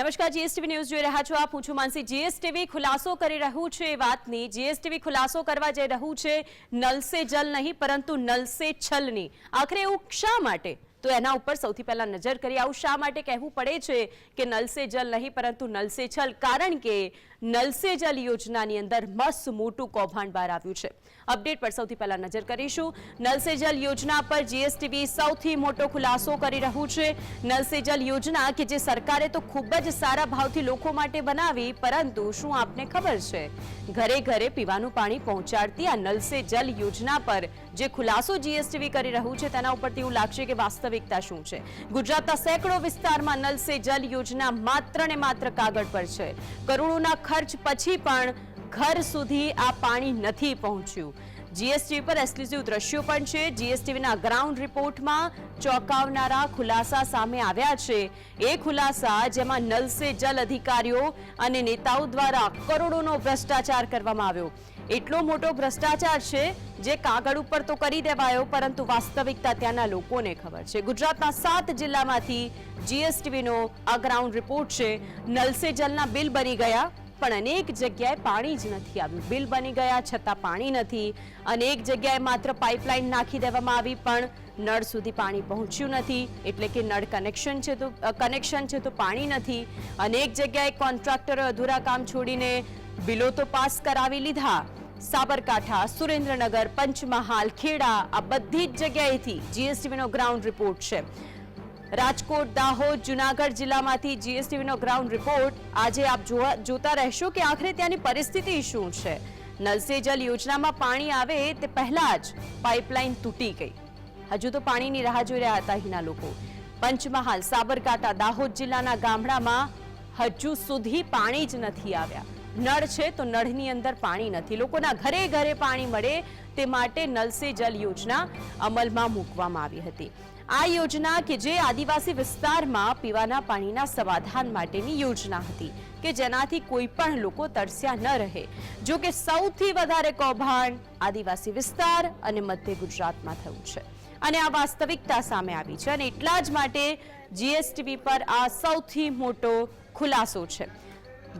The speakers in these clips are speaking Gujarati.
નમસ્કાર જીએસટીવી ન્યૂઝ જોઈ રહ્યા છો આપ. હું છું માનસી. જીએસટીવી ખુલાસો કરી રહ્યું છે એ વાતની. જીએસટીવી ખુલાસો કરવા જઈ રહ્યું છે નલ સે જલ નહીં, પરંતુ નલ સે છલની. આખરે એવું શા માટે? તો એના ઉપર સૌથી પહેલા નજર કરી આવું. શા માટે કહેવું પડે છે કે નલ સે જલ નહીં, પરંતુ નલ છલ? કારણ કે નલ જલ યોજનાની અંદર મસ્ત મોટું કૌભાંડ બહાર આવ્યું છે. અપડેટ પર સૌથી પહેલા નજર કરીશું. નલ સે જલ યોજના પર જીએસટીવી સૌથી મોટો ખુલાસો કરી રહ્યું છે. નલ સે જલ યોજના કે જે સરકારે તો ખૂબ જ સારા ભાવથી લોકો માટે બનાવી, પરંતુ શું આપને ખબર છે? ઘરે ઘરે પીવાનું પાણી પહોંચાડતી આ નલ જલ યોજના પર જે ખુલાસો જીએસટીવી કરી રહ્યું છે, તેના ઉપરથી એવું લાગશે કે વાસ્તવિકતા શું છે? ગુજરાતના સેંકડો વિસ્તારમાં નલ જલ યોજના માત્ર ને માત્ર કાગળ પર છે. કરોડોના ખર્ચ પછી પણ ઘર સુધી આ પાણી નથી પહોંચ્યું. જીએસટીવી પર એક્સક્લુઝિવ દ્રશ્યો પણ છે. જીએસટીવીના ગ્રાઉન્ડ રિપોર્ટમાં ચોંકાવનારા ખુલાસા સામે આવ્યા છે. એ ખુલાસા જેમાં નલ સે જલ અધિકારીઓ અને નેતાઓ દ્વારા કરોડોનો ભ્રષ્ટાચાર કરવામાં આવ્યો. એટલો મોટો ભ્રષ્ટાચાર છે જે કાગળ ઉપર તો કરી દેવાયો, પરંતુ વાસ્તવિકતા ત્યાંના લોકોને ખબર છે. ગુજરાતના સાત જિલ્લામાંથી જીએસટીવીનો આ ગ્રાઉન્ડ રિપોર્ટ છે. નલ સે જલના બિલ બની ગયા. પણ અનેક જગ્યાએ પાણી જ નથી આવ્યું. બિલ બની ગયા, છતાં પાણી નથી. અનેક જગ્યાએ માત્ર પાઇપલાઇન નાખી દેવામાં આવી, પણ નળ સુધી પાણી પહોંચ્યું નથી. એટલે કે નળ કનેક્શન છે તો કનેક્શન છે તો પાણી નથી. અનેક જગ્યાએ કોન્ટ્રાક્ટરો અધૂરા કામ છોડીને બિલો તો પાસ કરાવી લીધા. સાબરકાંઠા, સુરેન્દ્રનગર, પંચમહાલ, ખેડા, આ બધી જ જગ્યાએથી જીએસટીવીનો ગ્રાઉન્ડ રિપોર્ટ છે. રાજકોટ, દાહોદ, જુનાગઢ જિલ્લામાંથી જીએસટીવીનો ગ્રાઉન્ડ રિપોર્ટ. આજે આપ જોતા રહેશો કે આખરે ત્યાંની પરિસ્થિતિ શું છે. નલ સે જલ યોજનામાં પાણી આવે તે પહેલા જ પાઇપલાઇન તૂટી ગઈ. હજુ તો પાણીની રાહ જોઈ રહ્યા હતા અહીંના લોકો. પંચમહાલ, સાબરકાંઠા, દાહોદ જિલ્લાના ગામડામાં હજુ સુધી પાણી જ નથી આવ્યા. નળ છે તો નળની અંદર પાણી નથી. લોકોના ઘરે ઘરે પાણી મળે તે માટે નલ સે જલ યોજના અમલમાં મૂકવામાં આવી હતી. આ યોજના કે જે આદિવાસી વિસ્તારમાં પીવાના પાણીના સમાધાન માટેની યોજના હતી કે જેનાથી કોઈ પણ લોકો તરસ્યા ન રહે. જો કે સૌથી વધારે કૌભાંડ આદિવાસી વિસ્તાર અને મધ્ય ગુજરાતમાં થયું છે. અને આ વાસ્તવિકતા સામે આવી છે અને એટલા જ માટે જીએસટીવી પર આ સૌથી મોટો ખુલાસો છે.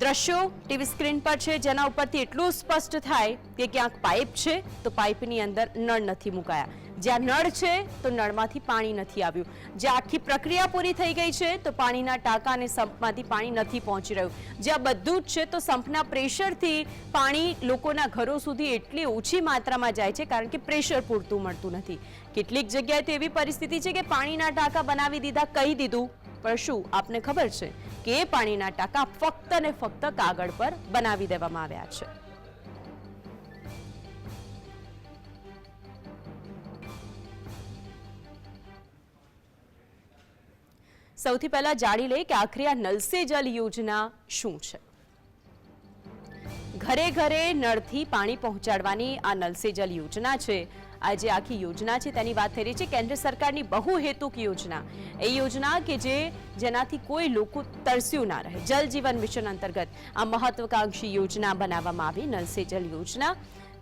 દ્રશ્યો ટીવી સ્ક્રીન પર છે, જેના ઉપરથી એટલું સ્પષ્ટ થાય કે ક્યાંક પાઇપ છે, તો પાઇપની અંદર નળ નથી મુકાયા. જ્યાં નળ છે, તો નળમાંથી પાણી નથી આવ્યું. જ્યાં આખી પ્રક્રિયા પૂરી થઈ ગઈ છે, તો પાણીના ટાંકા અને સંપમાંથી પાણી નથી પહોંચી રહ્યું. જ્યાં બધું જ છે, તો સંપના પ્રેશરથી પાણી લોકોના ઘરો સુધી એટલી ઓછી માત્રામાં જાય છે, કારણ કે પ્રેશર પૂરતું મળતું નથી. કેટલીક જગ્યાએ તો એવી પરિસ્થિતિ છે કે પાણીના ટાંકા બનાવી દીધા, કહી દીધું. પણ શું, આપને ખબર છે કે એ પાણીના ટાંકા ફક્ત ને ફક્ત કાગળ પર બનાવી દેવામાં આવ્યા છે. સૌથી પહેલા જાણી લે કે આખરે આ નલ સે જલ યોજના શું છે. ઘરે ઘરે નળથી પાણી પહોંચાડવાની આ નલ સે જલ યોજના છે. આ જે આખી યોજના છે તેની વાત થઈ રહી છે કેન્દ્ર સરકારની બહુહેતુક યોજના. એ યોજના કે જે જેનાથી કોઈ લોકો તરસ્યું ના રહે. જલ જીવન મિશન અંતર્ગત આ મહત્વકાંક્ષી યોજના બનાવવામાં આવી નલ સે જલ યોજના.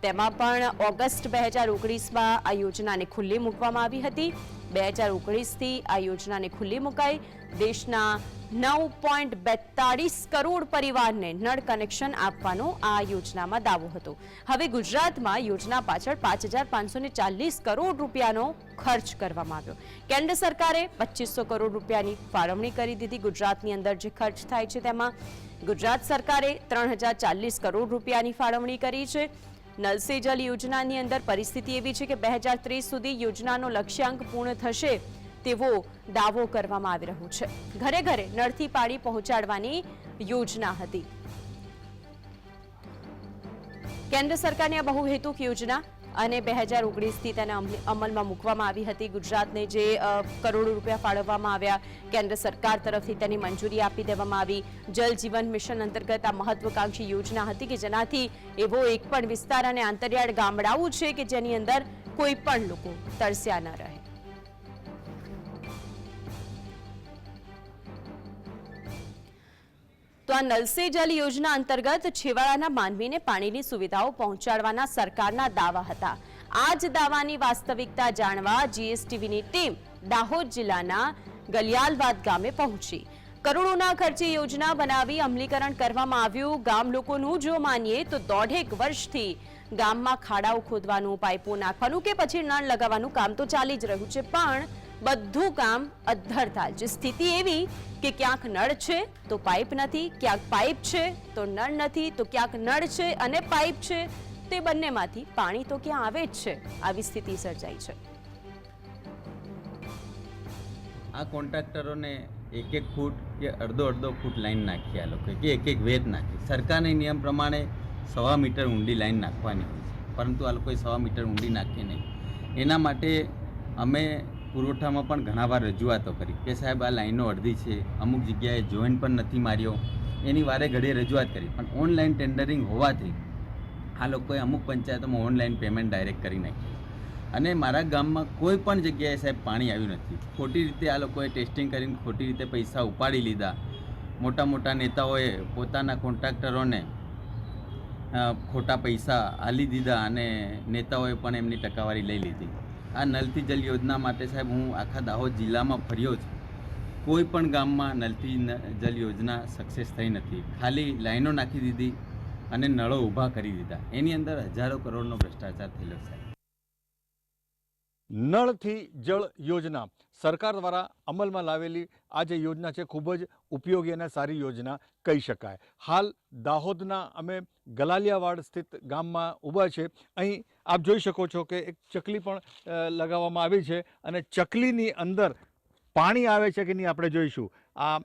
તેમાં પણ ઓગસ્ટ બે હજાર ઓગણીસમાં આ યોજનાને ખુલ્લી મૂકવામાં આવી હતી. બે હજાર ઓગણીસથી આ યોજનાને ખુલ્લી મુકાઈ. દેશના નવ પોઈન્ટ બેતાળીસ કરોડ પરિવારને નળ કનેક્શન આપવાનો આ યોજનામાં દાવો હતો. હવે ગુજરાતમાં યોજના પાછળ પાંચ હજાર પાંચસો ને ચાલીસ કરોડ રૂપિયાનો ખર્ચ કરવામાં આવ્યો. કેન્દ્ર સરકારે પચીસો કરોડ રૂપિયાની ફાળવણી કરી દીધી. ગુજરાતની અંદર જે ખર્ચ થાય છે તેમાં ગુજરાત સરકારે ત્રણ હજાર ચાલીસ કરોડ રૂપિયાની ફાળવણી કરી છે. નલ સે જલ યોજનાની અંદર પરિસ્થિતિ એવી છે કે બે હજાર ત્રીસ સુધી યોજનાનો લક્ષ્યાંક પૂર્ણ થશે તેવો દાવો કરવામાં આવી રહ્યો છે. ઘરે ઘરે નળથી પાણી પહોંચાડવાની યોજના હતી. કેન્દ્ર સરકારની આ બહુહેતુક યોજના અને બે હજાર ઓગણીસથી તેને અમલમાં મૂકવામાં આવી હતી. ગુજરાતને જે કરોડો રૂપિયા ફાળવવામાં આવ્યા, કેન્દ્ર સરકાર તરફથી તેની મંજૂરી આપી દેવામાં આવી. જલ જીવન મિશન અંતર્ગત આ મહત્વકાંક્ષી યોજના હતી કે જેનાથી એવો એક પણ વિસ્તાર અને આંતરિયાળ ગામડાઓ છે કે જેની અંદર કોઈ પણ લોકો તરસ્યા ન રહે. તો આ નલ જલ યોજના અંતર્ગત છેવાડાના માનવીને પાણીની સુવિધાઓ પહોંચાડવાના સરકારના દાવા હતા. આ જ દાવાની વાસ્તવિકતા જાણવા જીએસટીવીની ટીમ દાહોદ જિલ્લાના ગલિયાલવાદ ગામે પહોંચી. કરોડોના ખર્ચે યોજના બનાવી અમલીકરણ કરવામાં આવ્યું. ગામ લોકોનું જો માનીએ તો દોઢેક વર્ષથી ગામમાં ખાડાઓ ખોદવાનું, પાઇપો નાખવાનું કે પછી નળ લગાવવાનું કામ તો ચાલી જ રહ્યું છે. પણ બધું કામ અધ્ધરતાલ જે સ્થિતિ એવી કે ક્યાંક નળ છે તો પાઇપ નથી, ક્યાંક પાઇપ છે તો નળ નથી, તો ક્યાંક નળ છે અને પાઇપ છે તે બંનેમાંથી પાણી તો ક્યાં આવે જ છે. આવી સ્થિતિ સર્જાઈ છે. આ કોન્ટ્રાક્ટરોને એક એક ફૂટ કે અડધો અડધો ફૂટ લાઈન નાખી આ લોકોએ કે એક એક વેદ નાખી. સરકારના નિયમ પ્રમાણે સવા મીટર ઊંડી લાઈન નાખવાની હોય છે. પરંતુ આ લોકોએ સવા મીટર ઊંડી નાખી નહીં. એના માટે અમે પુરવઠામાં પણ ઘણા વાર રજૂઆતો કરી કે સાહેબ, આ લાઈનો અડધી છે, અમુક જગ્યાએ જોઈન પણ નથી માર્યો. એની વારે ઘડીએ રજૂઆત કરી. પણ ઓનલાઈન ટેન્ડરિંગ હોવાથી આ લોકોએ અમુક પંચાયતોમાં ઓનલાઈન પેમેન્ટ ડાયરેક્ટ કરી નાખ્યું. અને મારા ગામમાં કોઈ પણ જગ્યાએ સાહેબ પાણી આવ્યું નથી. ખોટી રીતે આ લોકોએ ટેસ્ટિંગ કરીને ખોટી રીતે પૈસા ઉપાડી લીધા. મોટા મોટા નેતાઓએ પોતાના કોન્ટ્રાક્ટરોને ખોટા પૈસા આલી દીધા અને નેતાઓએ પણ એમની ટકાવારી લઈ લીધી. આ નલથી જલ યોજના માટે સાહેબ હું આખા દાહોદ જિલ્લામાં ફર્યો છું. કોઈ પણ ગામમાં નલથી જલ યોજના સક્સેસ થઈ નથી. ખાલી લાઈનો નાખી દીધી અને નળો ઊભા કરી દીધા. એની અંદર હજારો કરોડનો ભ્રષ્ટાચાર થયેલો છે નળથી જળ યોજના. સરકાર દ્વારા અમલમાં લાવેલી આ જે યોજના છે, ખૂબ જ ઉપયોગી અને સારી યોજના કહી શકાય. હાલ દાહોદના અમે ગલાલિયાવાડ સ્થિત ગામમાં ઊભા છે. અહીં આપ જોઈ શકો છો કે એક ચકલી પણ લગાવવામાં આવી છે અને ચકલીની અંદર પાણી આવે છે કે નહીં આપણે જોઈશું. આ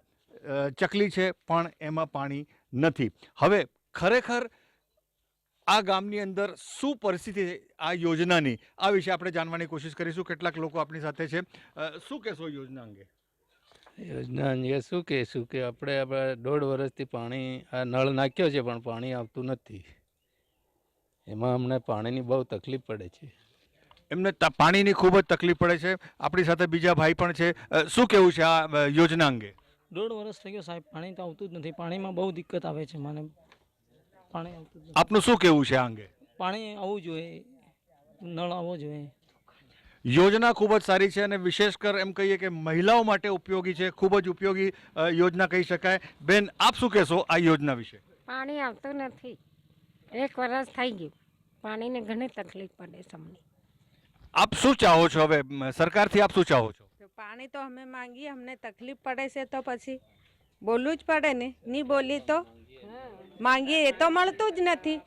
ચકલી છે પણ એમાં પાણી નથી. હવે ખરેખર આ ગામની અંદર શું પરિસ્થિતિ આ યોજનાની? આ વિશે આપણે જાણવાની કોશિશ કરીશું. કેટલાક લોકો આપણી સાથે છે. શું કહેશો યોજના અંગે? યોજના અંગે શું કહેશું કે આપણે આપણે દોઢ વર્ષથી પાણી આ નળ નાખ્યો છે પણ પાણી આવતું નથી. એમાં અમને પાણીની બહુ તકલીફ પડે છે. એમને પાણીની ખૂબ જ તકલીફ પડે છે. આપણી સાથે બીજા ભાઈ પણ છે. શું કહેવું છે આ યોજના અંગે? દોઢ વર્ષ થઈ ગયો સાહેબ પાણી તો આવતું જ નથી. પાણીમાં બહુ દિક્કત આવે છે. મને પાણી આવતું જ આપનું શું કહેવું છે આ અંગે? પાણી આવવું જોઈએ નળ આવવો જોઈએ. યોજના ખૂબ જ સારી છે અને વિશેષ કર એમ કહીએ કે મહિલાઓ માટે ઉપયોગી છે ખૂબ જ ઉપયોગી અ, યોજના કહી શકાય. બેન આપ શું કહેશો આ યોજના વિશે? પાણી આવતું નથી. એક વરસ થઈ ગયું. પાણીને ઘણી તકલીફ પડે છે અમને. આપ શું ચાહો છો હવે? મ, સરકારથી આપ શું ચાહો છો? તો પાણી તો અમે માંગીએ અમને તકલીફ પડે છે તો પછી બોલવું જ પડે ને. નહીં બોલી તો માંગીએ એ તો મળતું જ નથી.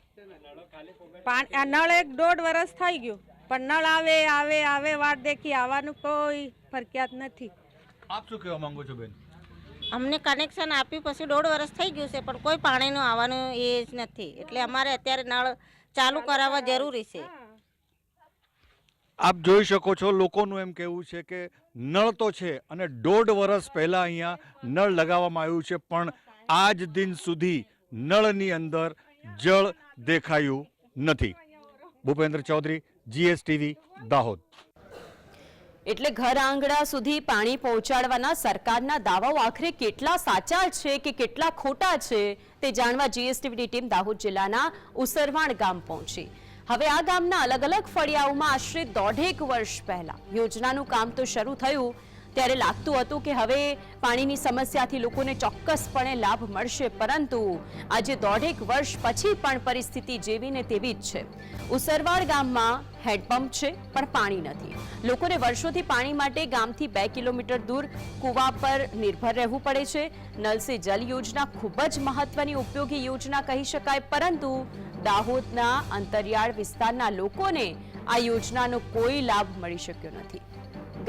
પાણી આ નળ એક દોઢ વરસ થઈ ગયું. પણ નળ આવે આવે આવે વાટ દેખી આવવાનું કોઈ ફરકિયાત નથી. આપ શું કહેવા માંગો છો બેન? અમને કનેક્શન આપ્યું પછી દોઢ વર્ષ થઈ ગયું છે પણ કોઈ પાણીનું આવવાનું એ જ નથી. એટલે અમારે અત્યારે નળ ચાલુ કરાવવા જરૂરી છે. આપ જોઈ શકો છો લોકોનું એમ કહેવું છે કે નળ તો છે અને દોઢ વર્ષ પહેલાં અહીંયા નળ લગાવવામાં આવ્યું છે પણ આજ દિન સુધી નળની અંદર જળ દેખાયું નથી. ભૂપેન્દ્ર ચૌધરી, જીએસટીવી, દાહોદ. એટલે ઘર આંગણા સુધી પાણી પહોંચાડવાના સરકારના દાવાઓ આખરે કેટલા સાચા છે કે કેટલા ખોટા છે તે જાણવા જીએસટીવીની ટીમ દાહોદ જિલ્લાના ઉસરવાણ ગામ પહોંચી. હવે આ ગામના અલગ અલગ ફળિયાઓમાં આશરે દોઢેક વર્ષ પહેલા યોજનાનું કામ તો શરૂ થયું ત્યારે લાગતું હતું કે હવે પાણીની સમસ્યાથી લોકોને ચોક્કસપણે લાભ મળશે, પરંતુ આજે દોઢેક વર્ષ પછી પણ પરિસ્થિતિ જેવી ને તેવી જ છે. ઉસરવાડ ગામમાં હેન્ડપંપ છે, પણ પાણી નથી. લોકોને વર્ષોથી પાણી માટે ગામથી બે કિલોમીટર દૂર કૂવા પર નિર્ભર રહેવું પડે છે. નલ સે જલ યોજના ખૂબ જ મહત્વની ઉપયોગી યોજના કહી શકાય, પરંતુ દાહોદના અંતરિયાળ વિસ્તારના લોકોને આ યોજનાનો કોઈ લાભ મળી શક્યો નથી.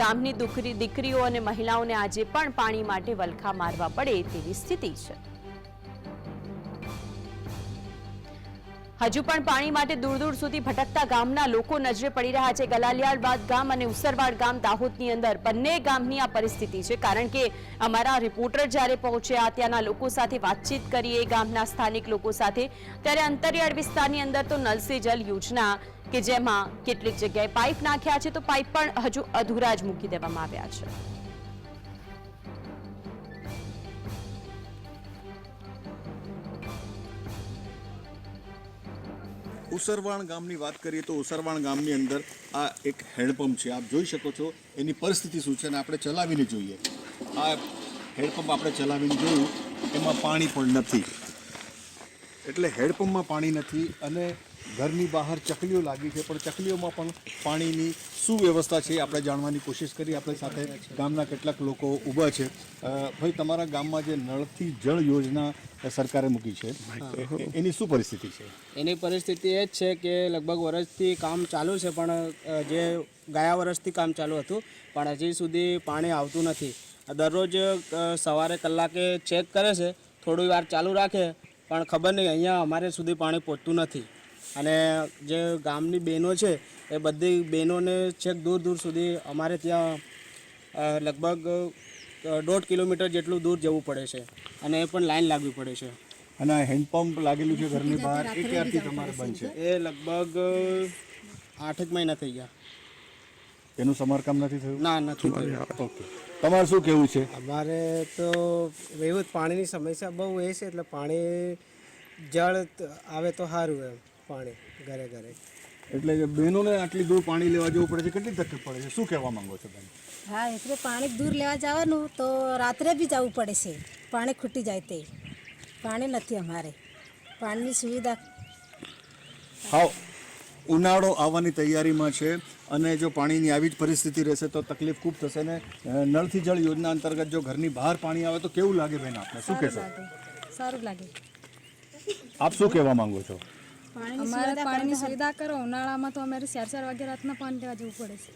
ગામની દુખરી, દીકરીઓ અને મહિલાઓને આજે પણ પાણી માટે વલખા મારવા પડે તેવી સ્થિતિ છે. હજુ પણ પાણી માટે દૂર દૂર સુધી ભટકતા ગામના લોકો નજરે પડી રહ્યા છે. ગલાલિયાળ બાદ ગામ અને ઉસરવાડ ગામ દાહોદની અંદર બંને ગામની આ પરિસ્થિતિ છે. કારણ કે અમારા રિપોર્ટર જ્યારે પહોંચ્યા ત્યાંના લોકો સાથે વાતચીત કરીએ ગામના સ્થાનિક લોકો સાથે. ત્યારે અંતરિયાળ વિસ્તારની અંદર તો નલ જલ યોજના કે જેમાં કેટલીક જગ્યાએ પાઇપ નાખ્યા છે, તો પાઇપ પણ હજુ અધૂરા જ મૂકી દેવામાં આવ્યા છે. ઉસરવાણ ગામની વાત કરીએ તો ઉસરવાણ ગામની અંદર આ એક હેન્ડપંપ છે. આપ જોઈ શકો છો એની પરિસ્થિતિ શું છે અને આપણે ચલાવીને જોઈએ. આ હેડપંપ આપણે ચલાવીને જોયું, એમાં પાણી પણ નથી. એટલે હેડપંપમાં પાણી નથી અને ઘરની બહાર ચકલીઓ લાગી છે પણ ચકલીઓમાં પણ પાણીની શું વ્યવસ્થા છે. આપણે જાણવાની કોશિશ કરી આપણી સાથે ગામના કેટલાક લોકો ઊભા છે. ભાઈ તમારા ગામમાં જે નળથી જળ યોજના સરકારે મૂકી છે એની શું પરિસ્થિતિ છે? એની પરિસ્થિતિ એ જ છે કે લગભગ વર્ષથી કામ ચાલુ છે પણ જે ગયા વર્ષથી કામ ચાલુ હતું પણ હજી સુધી પાણી આવતું નથી. દરરોજ સવારે કલાકે ચેક કરે છે થોડી વાર ચાલુ રાખે પણ ખબર નહીં અહીંયા અમારે સુધી પાણી પહોંચતું નથી. અને જે ગામની બહેનો છે એ બધી બહેનોને છેક દૂર દૂર સુધી અમારે ત્યાં લગભગ દોઢ કિલોમીટર જેટલું દૂર જવું પડે છે અને એ પણ લાઈન લાગવી પડે છે. અને હેન્ડપંપ લાગેલું છે ઘરની બહાર એ ક્યારથી તમારે બંધ છે? એ લગભગ આઠેક મહિના થઈ ગયા. એનું સમારકામ નથી થયું? ના નથી થયું. ઓકે. તમારે શું કહેવું છે? અમારે તો એવું પાણીની સમસ્યા બહુ એ છે એટલે પાણી જળ આવે તો સારું એમ. પાણી ઘરે ઘરે. એટલે બહેનોને આટલી દૂર પાણી લેવા જવું પડે છે કેટલી તકલીફ પડે છે? શું કહેવા માંગો છો બેન? હા એટલે પાણી દૂર લેવા જવાનું તો રાત્રે બી જવું પડે છે. પાણી ખૂટી જાય તે. પાણી નથી અમારે. પાણીની સુવિધા હાવ ઉનાળો આવવાની તૈયારીમાં છે અને જો પાણીની આવી જ પરિસ્થિતિ રહેશે તો તકલીફ ખૂબ થશે ને નળથી જળ યોજના અંતર્ગત જો ઘરની બહાર પાણી આવે તો કેવું લાગે બેન આપને? શું કહેશો? સારું લાગે. આપ શું કહેવા માંગો છો? અમારે પાણીની સુવિધા કરો. ઉનાળામાં તો અમારે ચાર ચાર વાગે રાતના પાણી લેવા જવું પડે છે.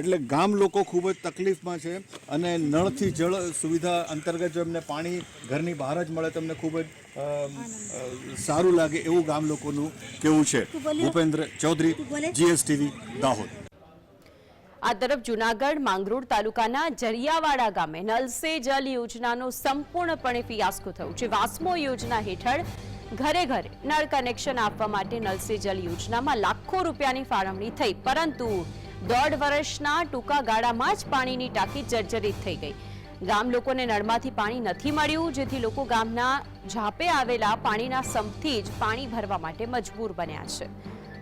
એટલે ગામ લોકો ખૂબ જ તકલીફમાં છે અને નળથી જળ સુવિધા અંતર્ગત જો એમને પાણી ઘરની બહાર જ મળે તો એમને ખૂબ જ સારું લાગે એવું ગામ લોકોનું કેવું છે. ભૂપેન્દ્ર ચૌધરી જીએસટીવી દાહોદ. આ તરફ જુનાગઢ માંગરોળ તાલુકાના જરિયાવાડા ગામે નલ સે જલ યોજનાનો સંપૂર્ણપણે ફિયાસ્કો થયું છે. વાસ્મો યોજના હેઠળ ઘરે ઘરે નળ કનેક્શન આપવા માટે નલ જલ યોજનામાં લાખો રૂપિયાની ફાળવણી થઈ, પરંતુ દોઢ વર્ષના ટૂંકા ગાળામાં જ પાણીની ટાંકી જર્જરિત થઈ ગઈ. ગામ લોકોને નળમાંથી પાણી નથી મળ્યું, જેથી લોકો ગામના ઝાપે આવેલા પાણીના સંપથી જ પાણી ભરવા માટે મજબૂર બન્યા છે.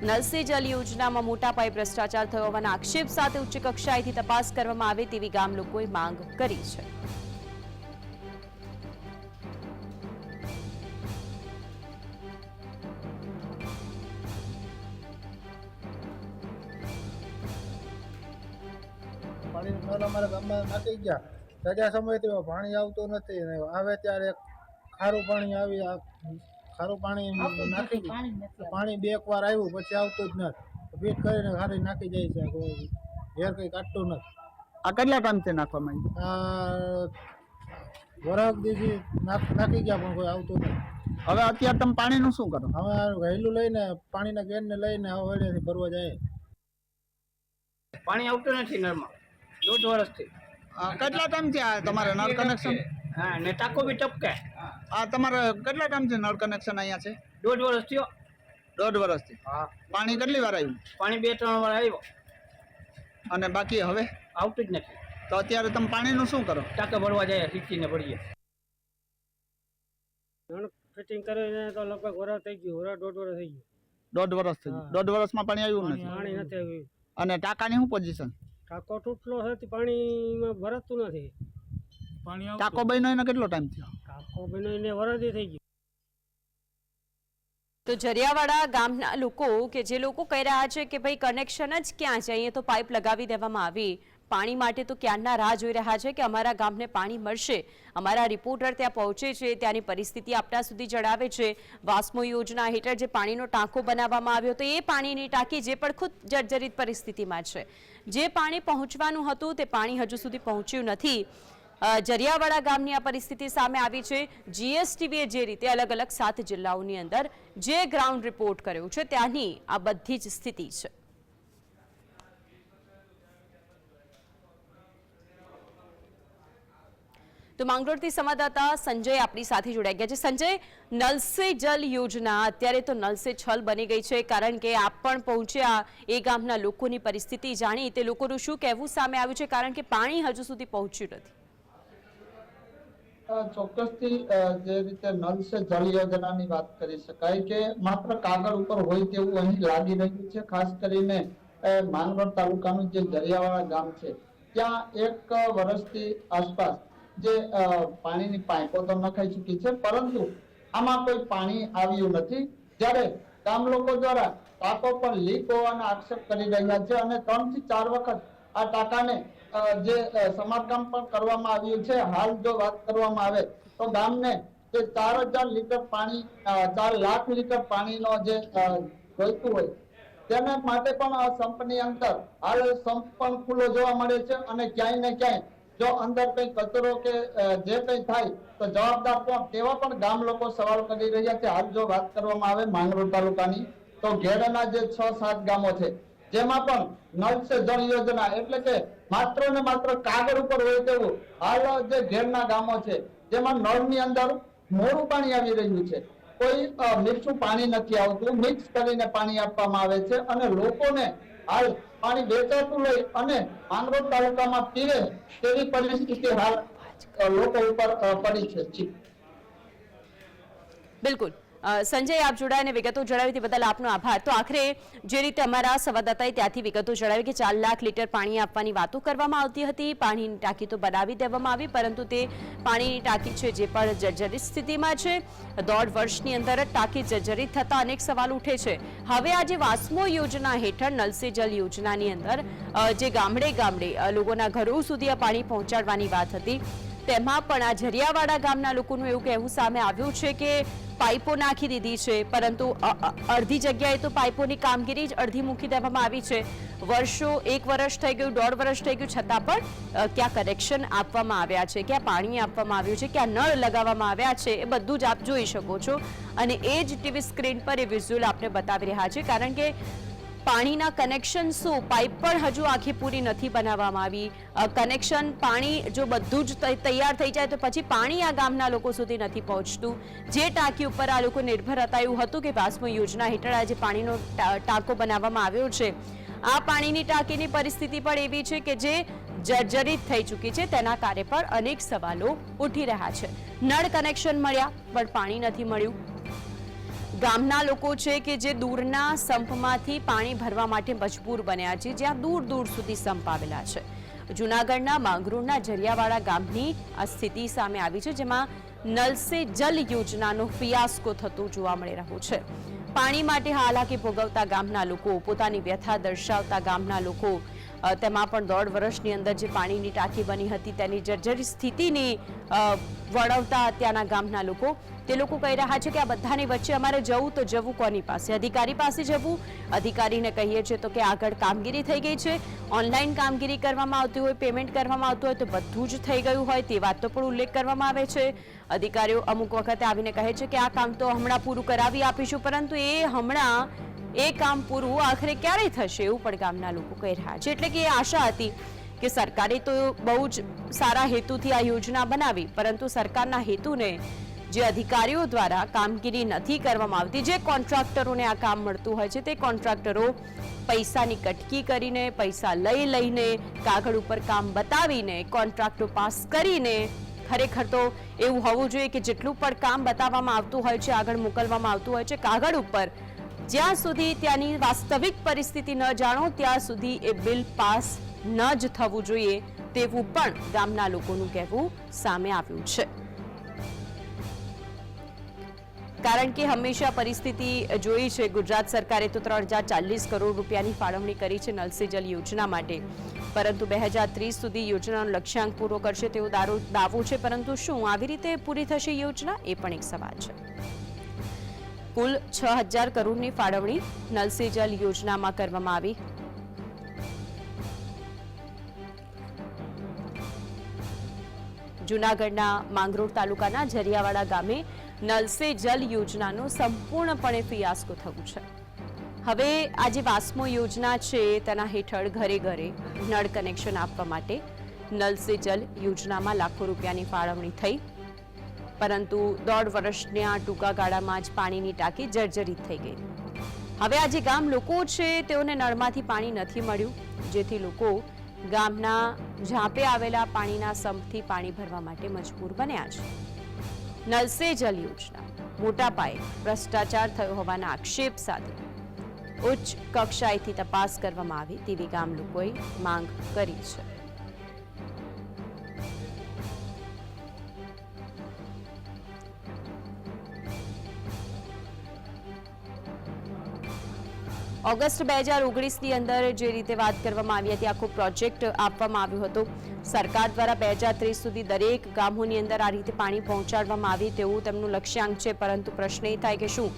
નલ સે જલ યોજનામાં મોટા પાયે ભ્રષ્ટાચાર થયો હોવાના આક્ષેપ સાથે ઉચ્ચ કક્ષાએથી તપાસ કરવામાં આવે તેવી ગામ લોકોએ માંગ કરી છે. નળ અમારા ગામમાં નાખી ગયા. રજા સમયથી પાણી આવતું નથી ને આવે ત્યારે ખારું પાણી આવી આ ખારું પાણી નાખી પાણી બે એક વાર આવ્યું પછી આવતું જ નથી. ફીટ કરીને ખારી નાખી જાય છે ઘેર કંઈ કાઢતું નથી. આ કેટલા ટાઈમથી નાખવામાં આ વરખ દીધી નાખી ગયા પણ કોઈ આવતું નથી. હવે અત્યારે તમે પાણીનું શું કરો? હવે વહેલું લઈને પાણીના ગેરને લઈને હવે ભરવા જાય. પાણી આવતું નથી નળમાં. દોઢ વર્ષથી. કેટલા ટાઈમથી આ તમારે નળ કનેક્શન હા ને ટાંકો બી ટપકે. આ તમારે કેટલા ટાઈમથી નળ કનેક્શન અહીંયા છે? દોઢ વર્ષ થયો. દોઢ વર્ષથી? હા. પાણી કેટલી વાર આવ્યું? પાણી બે ત્રણ વાર આવ્યો. અને બાકી હવે? આવતું જ નથી. તો અત્યારે તમે પાણીનું શું કરો? ટાંકા ભરવા જાય શીખીને ભરીએ. ફિટિંગ કરીને તો લગભગ વરસ થઈ ગયું વરસ દોઢ વરસ થઈ ગયું. દોઢ વર્ષ થઈ ગયું. દોઢ વર્ષમાં પાણી આવ્યું નથી. પાણી નથી આવ્યું. અને ટાંકાની શું પોઝિશન ટાંકો તૂટલો છે પાણીમાં ભરાતું નથી. પાણી ટાંકો બન્યો એને કેટલો ટાઈમ થયો? ટાંકો બનીને વરદી થઈ ગયું તો જરિયાવાડા ગામના લોકો કે જે લોકો કહી રહ્યા છે કે ભાઈ કનેક્શન જ ક્યાં છે? અહીંયા તો પાઇપ લગાવી દેવામાં આવી. પાણી માટે તો ક્યારના રાહ જોઈ રહ્યા છે કે અમારા ગામને પાણી મળશે. અમારા રિપોર્ટર ત્યાં પહોંચે છે, ત્યાંની પરિસ્થિતિ આપણા સુધી જણાવે છે. વાસ્મો યોજના હેઠળ જે પાણીનો ટાંકો બનાવવામાં આવ્યો હતો, એ પાણીની ટાંકી જે પણ ખુદ જર્જરિત પરિસ્થિતિમાં છે. જે પાણી પહોંચવાનું હતું, તે પાણી હજુ સુધી પહોંચ્યું નથી. જરિયાવાડા ગામની આ પરિસ્થિતિ સામે આવી છે. જીએસટીવીએ જે રીતે અલગ અલગ સાત જિલ્લાઓની અંદર જે ગ્રાઉન્ડ રિપોર્ટ કર્યો છે, ત્યાંની આ બધી જ સ્થિતિ છે. તો માંગરોળથી સંવાદદાતા સંજય આપણી સાથે જોડાઈ ગયા છે. સંજય નલ સે જલ યોજના. અત્યારે તો નલ સે છલ બની ગઈ છે, કારણ કે આપ પણ પહોંચ્યા એ ગામના લોકોની પરિસ્થિતિ જાણી. તે લોકોનું શું કહેવું સામે આવ્યું છે, કારણ કે પાણી હજુ સુધી પહોંચ્યું નથી. ચોક્કસથી જે રીતે નલ સે જળ યોજનાની વાત કરી શકાય કે માત્ર કાગળ ઉપર હોય તેવું અહીં લાગી રહ્યું છે, ખાસ કરીને માનગઢ તાલુકાનું જે દરિયાવાળા ગામ છે, ત્યાં એક વર્ષથી આસપાસ જે પાણીની પાઇપો તો નખાઈ ચૂકી છે, પરંતુ આમાં કોઈ પાણી આવ્યું નથી. જ્યારે ગામ લોકો દ્વારા ટાંકો પણ લીક હોવાના આક્ષેપ કરી રહ્યા છે અને ત્રણથી ચાર વખત આ ટાંકાને જે સમારકામ પણ કરવામાં આવ્યું છે, હાલ જો વાત કરવામાં આવે તો ગામને જે ચાર હજાર લીટર પાણી ચાર લાખ લીટર પાણીનો જે જોઈતું હોય, તેના માટે પણ આ સંપની અંદર હાલ સંપ પણ ખુલ્લો જોવા મળે છે અને ક્યાંય ને ક્યાંય જો અંદર કઈ કચરો કે જે કઈ થાય, તો જવાબદાર કોણ? તેવા પણ ગામ લોકો સવાલ કરી રહ્યા છે. હાલ જો વાત કરવામાં આવે માંગરોળ તાલુકાની, તો ઘેડાના જે છ સાત ગામો છે, જેમાં પણ નળ સે જળ યોજના એટલે કે માત્ર ને માત્ર કાગળ ઉપર હોય તેવું હાલ જે ઘેરના ગામો છે, જેમાં નળની અંદર મોડું પાણી આવી રહ્યું છે. કોઈ મીઠું પાણી નથી આવતું. મિક્સ કરીને પાણી આપવામાં આવે છે અને લોકોને હાલ પાણી વેચાતું લઈ અને માંગરોળ તાલુકામાં પીવે તેવી પરિસ્થિતિ હાલ લોકો ઉપર પડી છે. બિલકુલ. સંજય, આપ જોડાઈને વિગતો જણાવી તે બદલ આપનો આભાર. તો આખરે જે રીતે અમારા સંવાદદાતાએ ત્યાંથી વિગતો જણાવી કે ચાર લાખ લીટર પાણી આપવાની વાતો કરવામાં આવતી હતી, પાણીની ટાંકી તો બનાવી દેવામાં આવી, પરંતુ તે પાણીની ટાંકી છે જે પણ જર્જરિત સ્થિતિમાં છે. દોઢ વર્ષની અંદર જ ટાંકી જર્જરિત થતા અનેક સવાલ ઉઠે છે. હવે આ જે વાસ્મો યોજના હેઠળ નલ જલ યોજનાની અંદર જે ગામડે ગામડે લોકોના ઘરો સુધી આ પાણી પહોંચાડવાની વાત હતી. તેમાં પણ આ ઝરિયાવાડા ગામના લોકોનું એવું કહેવું સામે આવ્યું છે કે પાઇપો નાખી દીધી છે, પરંતુ અડધી જગ્યાએ તો પાઇપોની કામગીરી જ અડધી મૂકી દેવામાં આવી છે. વર્ષો, એક વર્ષ થઈ ગયું, દોઢ વર્ષ થઈ ગયું, છતાં પણ ક્યાં કનેક્શન આપવામાં આવ્યા છે, ક્યાં પાણી આપવામાં આવ્યું છે, ક્યાં નળ લગાવવામાં આવ્યા છે, એ બધું જ આપ જોઈ શકો છો. અને એ જ ટીવી સ્ક્રીન પર એ વિઝ્યુઅલ આપને બતાવી રહ્યા છે, કારણ કે પાણીના કનેક્શન શું? પાઇપ પણ હજુ આખી પૂરી નથી બનાવવામાં આવી. કનેક્શન પાણી જો બધું જ તૈયાર થઈ જાય તો પછી પાણી આ ગામના લોકો સુધી નથી પહોંચતું. જે ટાંકી ઉપર આ લોકો નિર્ભર હતા, એવું હતું કે વાસ્મો યોજના હેઠળ આજે પાણીનો ટાંકો બનાવવામાં આવ્યો છે. આ પાણીની ટાંકીની પરિસ્થિતિ પણ એવી છે કે જે જર્જરિત થઈ ચૂકી છે. તેના કાર્ય પર અનેક સવાલો ઉઠી રહ્યા છે. નળ કનેક્શન મળ્યા, પણ પાણી નથી મળ્યું. ગામના લોકો છે કે જે દૂરના સંપમાંથી પાણી ભરવા માટે મજબૂર બન્યા છે, જ્યાં દૂર દૂર સુધી સંપ આવેલા છે. જૂનાગઢના માંગરોળના જરિયાવાડા ગામની આ સ્થિતિ સામે આવી છે, જેમાં નલ સે જલ યોજનાનો ફિયાસ્કો થતો જોવા મળી રહ્યો છે. પાણી માટે હાલાકી ભોગવતા ગામના લોકો, પોતાની વ્યથા દર્શાવતા ગામના લોકો તેમાં પણ દોઢ વર્ષની અંદર જે પાણીની ટાંકી બની હતી તેની જર્જરી સ્થિતિની વળવતા ત્યાંના ગામના લોકો તે લોકો કહી રહ્યા છે કે આ બધાની વચ્ચે અમારે જવું તો જવું કોની પાસે? અધિકારી પાસે જવું? અધિકારીને કહીએ છીએ તો કે આગળ કામગીરી થઈ ગઈ છે. ઓનલાઈન કામગીરી કરવામાં આવતી હોય, પેમેન્ટ કરવામાં આવતું હોય તો બધું જ થઈ ગયું હોય, તે વાતનો પણ ઉલ્લેખ કરવામાં આવે છે. અધિકારીઓ અમુક વખતે આવીને કહે છે કે આ કામ તો હમણાં પૂરું કરાવી આપીશું, પરંતુ એ હમણાં એ કામ પૂરું આખરે ક્યારે થશે એવું પણ ગામના લોકો કહી રહ્યા છે. એટલે કે એ આશા હતી કે સરકારે તો બહુ જ સારા હેતુથી આ યોજના બનાવી, પરંતુ સરકારના હેતુને જે અધિકારીઓ દ્વારા કામગીરી નથી કરવામાં આવતી, જે કોન્ટ્રાક્ટરોને આ કામ મળતું હોય છે, તે કોન્ટ્રાક્ટરો પૈસાની કટકી કરીને, પૈસા લઈ લઈને, કાગળ ઉપર કામ બતાવીને, કોન્ટ્રાક્ટો પાસ કરીને ખરેખર તો એવું હોવું જોઈએ કે જેટલું પણ કામ બતાવવામાં આવતું હોય છે, આગળ મોકલવામાં આવતું હોય છે, કાગળ ઉપર જ્યાં સુધી ત્યાંની વાસ્તવિક પરિસ્થિતિ ન જાણો, ત્યાં સુધી એ બિલ પાસ ન જ થવું જોઈએ તેવું પણ ગામના લોકોનું કહેવું સામે આવ્યું છે. કારણ કે હંમેશા પરિસ્થિતિ જોઈ છે. ગુજરાત સરકારે તો ત્રણ હજાર ચાલીસ કરોડ રૂપિયાની ફાળવણી કરી છે નલ જલ યોજના માટે. પરંતુ બે હજાર ત્રીસ સુધી યોજનાનો લક્ષ્યાંક પૂરો કરશે તેવો દાવો છે. પરંતુ શું આવી રીતે પૂરી થશે યોજના? એ પણ એક સવાલ છે. કુલ છ હજાર કરોડની ફાળવણી નલ જલ યોજનામાં કરવામાં આવી. જૂનાગઢના માંગરોળ તાલુકાના જરિયાવાડા ગામે નલ સે જલ યોજનાનો સંપૂર્ણપણે ફિયાસ્કો થયું છે. હવે આ જે વાસ્મો યોજના છે તેના હેઠળ ઘરે ઘરે નળ કનેક્શન આપવા માટે નલ સે જલ યોજનામાં લાખો રૂપિયાની ફાળવણી થઈ. પરંતુ દોઢ વર્ષના ટૂંકા ગાળામાં જ પાણીની ટાંકી જર્જરિત થઈ ગઈ. હવે આ જે ગામ લોકો છે, તેઓને નળમાંથી પાણી નથી મળ્યું, જેથી લોકો ગામના ઝાંપે આવેલા પાણીના સંપથી પાણી ભરવા માટે મજબૂર બન્યા છે. નલ સે જલ યોજના, મોટા પાયે ભ્રષ્ટાચાર થયો હોવાના આક્ષેપ સાથે ઉચ્ચ કક્ષાએથી તપાસ કરવામાં આવે તેવી ગામ લોકોએ માંગ કરી છે. ઓગસ્ટ બે હજાર ઓગણીસની અંદર જે રીતે વાત કરવામાં આવી હતી આખો પ્રોજેક્ટ આપવામાં આવ્યો હતો. સરકાર દ્વારા બે હજાર ત્રીસ સુધી દરેક ગામોની અંદર આ રીતે પાણી પહોંચાડવામાં આવે તેવું તેમનું લક્ષ્યાંક છે, પરંતુ પ્રશ્ન એ થાય કે શું?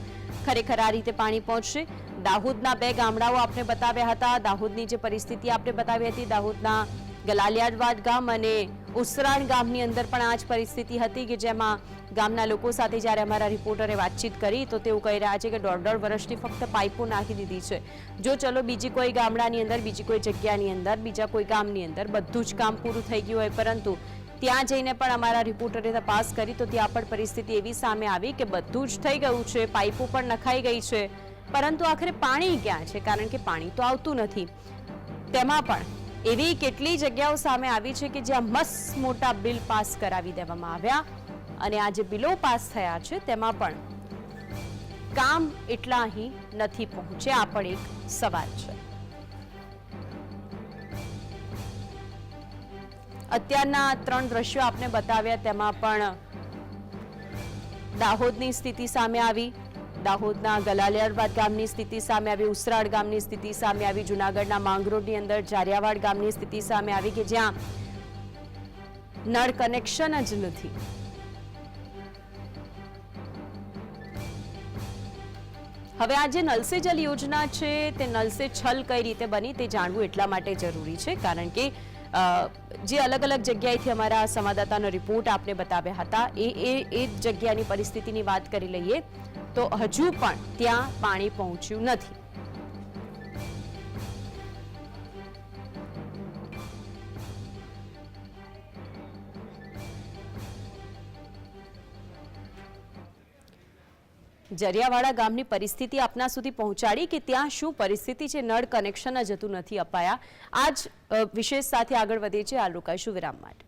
ખરેખર આ રીતે પાણી પહોંચશે? દાહોદના બે ગામડાઓ આપણે બતાવ્યા હતા. દાહોદની જે પરિસ્થિતિ આપણે બતાવી હતી, દાહોદના ગલાલિયાવાડ ગામ અને ઉસરાણ ગામની અંદર પણ આ જ પરિસ્થિતિ હતી કે જેમાં ગામના લોકો સાથે જ્યારે અમારા રિપોર્ટરે વાતચીત કરી, તો તેઓ કહી રહ્યા છે કે દોઢ દોઢ વર્ષથી ફક્ત પાઇપો નાખી દીધી છે. જો ચલો બીજી કોઈ ગામડાની અંદર, બીજી કોઈ જગ્યાની અંદર, બીજા કોઈ ગામની અંદર બધું જ કામ પૂરું થઈ ગયું હોય, પરંતુ ત્યાં જઈને પણ અમારા રિપોર્ટરે તપાસ કરી, તો ત્યાં પણ પરિસ્થિતિ એવી સામે આવી કે બધું જ થઈ ગયું છે, પાઇપો પણ નખાઈ ગઈ છે. પરંતુ આખરે પાણી ક્યાં છે? કારણ કે પાણી તો આવતું નથી. તેમાં પણ એવી કેટલી જગ્યાઓ સામે આવી છે કે જ્યાં મસ્ત મોટા બિલ પાસ કરાવી દેવામાં આવ્યા અને આ જે બિલો પાસ થયા છે, તેમાં પણ કામ એટલા અહીં નથી પહોંચ્યા. આ પણ એક સવાલ છે. અત્યારના ત્રણ દ્રશ્યો આપને બતાવ્યા, તેમાં પણ દાહોદની સ્થિતિ સામે આવી. દાહોદના ગલાલિયાવાડ ગામની સ્થિતિ સામે આવી. ઉસરાડ ગામની સ્થિતિ સામે આવી. જુનાગઢના માંગરોળની અંદર જારિયાવાડ ગામની સ્થિતિ સામે આવી કે જ્યાં નળ કનેક્શન જ નથી. હવે આ જે નલસે જલ યોજના છે, તે નલસે છલ કઈ રીતે બની તે જાણવું એટલા માટે જરૂરી છે, કારણ કે જે અલગ અલગ જગ્યાએથી અમારા સંવાદદાતાનો રિપોર્ટ આપને બતાવ્યા હતા, એ એ જગ્યાની પરિસ્થિતિની વાત કરી લઈએ. તો હજુ પણ ત્યાં પાણી પહોંચ્યું નથી. જરિયાવાડા ગામની પરિસ્થિતિ આપના સુધી પહોંચાડી કે ત્યાં શું પરિસ્થિતિ છે? નળ કનેક્શન જ હતું નથી અપાયા. આજ વિશેષ સાથે આગળ વધીએ છીએ. આ રોકાઈશું વિરામ માટે?